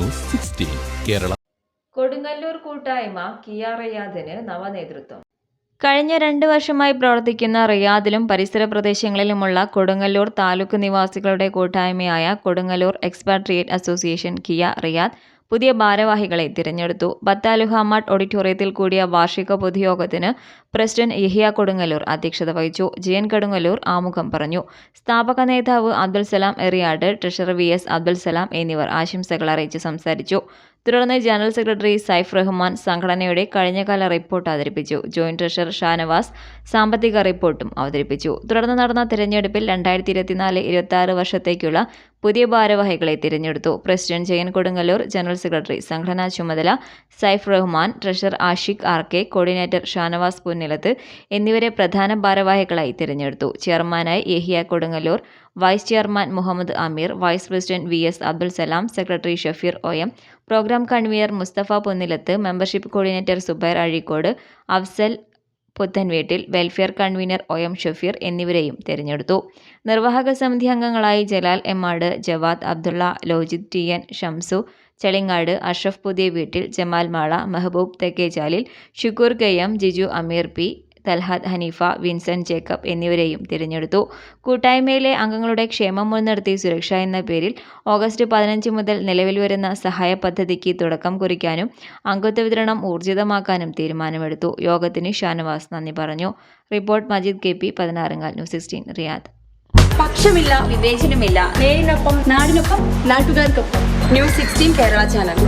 News sixteen Kerala. Kodungallur കൂട്ടായ്മ Kia റിയാദിന് നവനേതൃത്വം. കഴിഞ്ഞ രണ്ട് വർഷമായി പ്രവർത്തിക്കുന്ന റിയാദിലും പരിസര പ്രദേശങ്ങളിലുമുള്ള കൊടുങ്ങല്ലൂർ താലൂക്ക് നിവാസികളുടെ കൂട്ടായ്മയായ കൊടുങ്ങല്ലൂർ എക്സ്പാട്രിയേറ്റ് അസോസിയേഷൻ കിയ റിയാദ് പുതിയ ഭാരവാഹികളെ തിരഞ്ഞെടുത്തു. ബത്താലുഹാമാട്ട് ഓഡിറ്റോറിയത്തിൽ കൂടിയ വാർഷിക പൊതുയോഗത്തിന് പ്രസിഡന്റ് യഹിയ കൊടുങ്ങല്ലൂർ അധ്യക്ഷത വഹിച്ചു. ജയൻ കൊടുങ്ങല്ലൂർ ആമുഖം പറഞ്ഞു. സ്ഥാപക നേതാവ് Abdul Salam Eriyad treasurer V S Abdul Salam എന്നിവർ ആശംസകൾ അറിയിച്ച് സംസാരിച്ചു. തുടർന്ന് ജനറൽ സെക്രട്ടറി സൈഫ് റഹ്മാൻ സംഘടനയുടെ കഴിഞ്ഞകാല റിപ്പോർട്ട് അവതരിപ്പിച്ചു. ജോയിന്റ് ട്രഷറർ ഷാനവാസ് സാമ്പത്തിക റിപ്പോർട്ടും അവതരിപ്പിച്ചു. തുടർന്ന് നടന്ന തിരഞ്ഞെടുപ്പിൽ രണ്ടായിരത്തി ഇരുപത്തിനാല് ഇരുപത്തി ആറ് വർഷത്തേക്കുള്ള പുതിയ ഭാരവാഹികളെ തിരഞ്ഞെടുത്തു. President Jayan Kodungallur general secretary സംഘടനാ ചുമതല Saif Rahman treasurer Ashiq R K coordinator Shanavas Punnilath എന്നിവരെ പ്രധാന ഭാരവാഹികളായി തിരഞ്ഞെടുത്തു. ചെയർമാനായി Yahiya Kodungallur vice chairman Muhammad Ameer vice president V S Abdul Salam secretary Shafeer O M programme convener Musthafa Ponnilath membership coordinator Subair Azhikode Afsal Puthenveettil welfare convener O M Shafeer എന്നിവരെയും തിരഞ്ഞെടുത്തു. നിർവാഹക സമിതി അംഗങ്ങളായി Jalal Emmad Jawad Abdulla Lojith T N Shamsu Chelingad Ashraf Puthiya Veettil Jamal Mala Mehaboob Thekkejalil Shukkur Kayyam Jiju Ameer P Thalhad Haneefa Vincent Jacob എന്നിവരെയും തിരഞ്ഞെടുത്തു. കൂട്ടായ്മയിലെ അംഗങ്ങളുടെ ക്ഷേമം മുൻനിർത്തി സുരക്ഷ എന്ന പേരിൽ ഓഗസ്റ്റ് പതിനഞ്ച് മുതൽ നിലവിൽ വരുന്ന സഹായ പദ്ധതിക്ക് തുടക്കം കുറിക്കാനും അംഗത്വ വിതരണം ഊർജിതമാക്കാനും തീരുമാനമെടുത്തു. യോഗത്തിന് ഷാനവാസ് നന്ദി പറഞ്ഞു. Report Majeed K P Pathinarunkal news sixteen Riyadh. പക്ഷമില്ല വിവേചനമില്ല. നേരിനൊപ്പം നാടിനൊപ്പം നാട്ടുകാർക്കൊപ്പം. News sixteen Kerala channel.